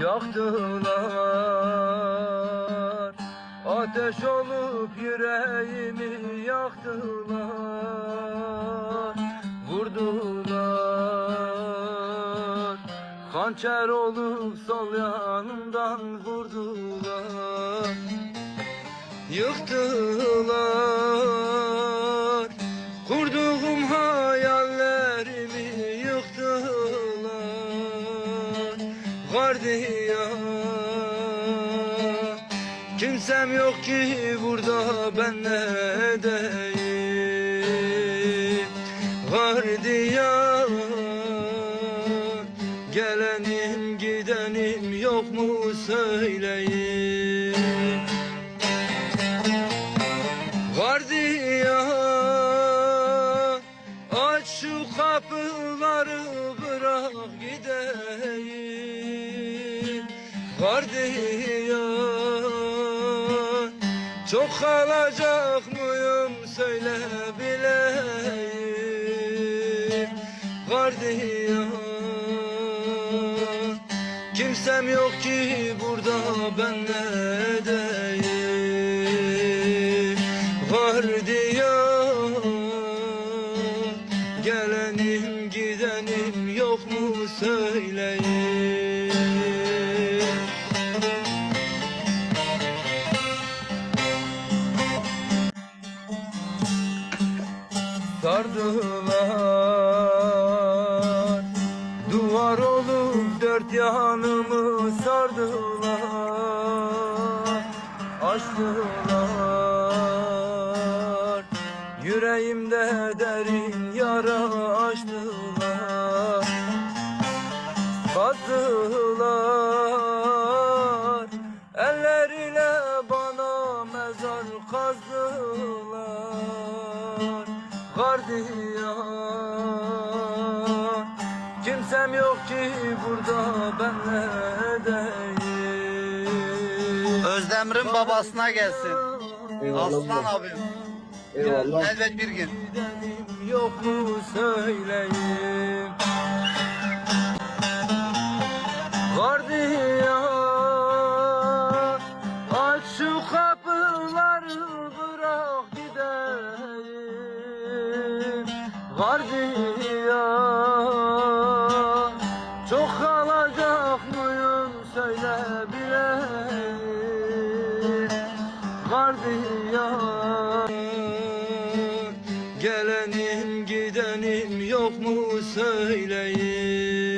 yaktılar. Ateş olup yüreğimi yaktılar. Vurdular. Hançer olup sol yanımdan vurdular. Yıktılar. Kurduğum Gardiyan Kimsem yok ki burada ben ne edeyim Gardiyan Gelenim gidenim yok mu söyleyin? Vardiya Aç şu kapıları bırak gideyim Vardiya Çok kalacak mıyım söyle bileyim. Vardiya Kimsem yok ki burada ben Sardılar. Duvar olup dört yanımı sardılar. Açtılar. Yüreğimde derin yara açtılar. Kazdılar Elleriyle bana mezar kazdılar Gardiyan Kimsem yok ki burada ben ne edeyim Özdemir'in babasına gelsin. Aslan abim. Eyvallah. Elbet bir gün. Gidenim yok mu söyleyeyim Gardiyan Çok kalacak mıyım söyle bileyim Gardiyan Gelenim gidenim yok mu söyleyin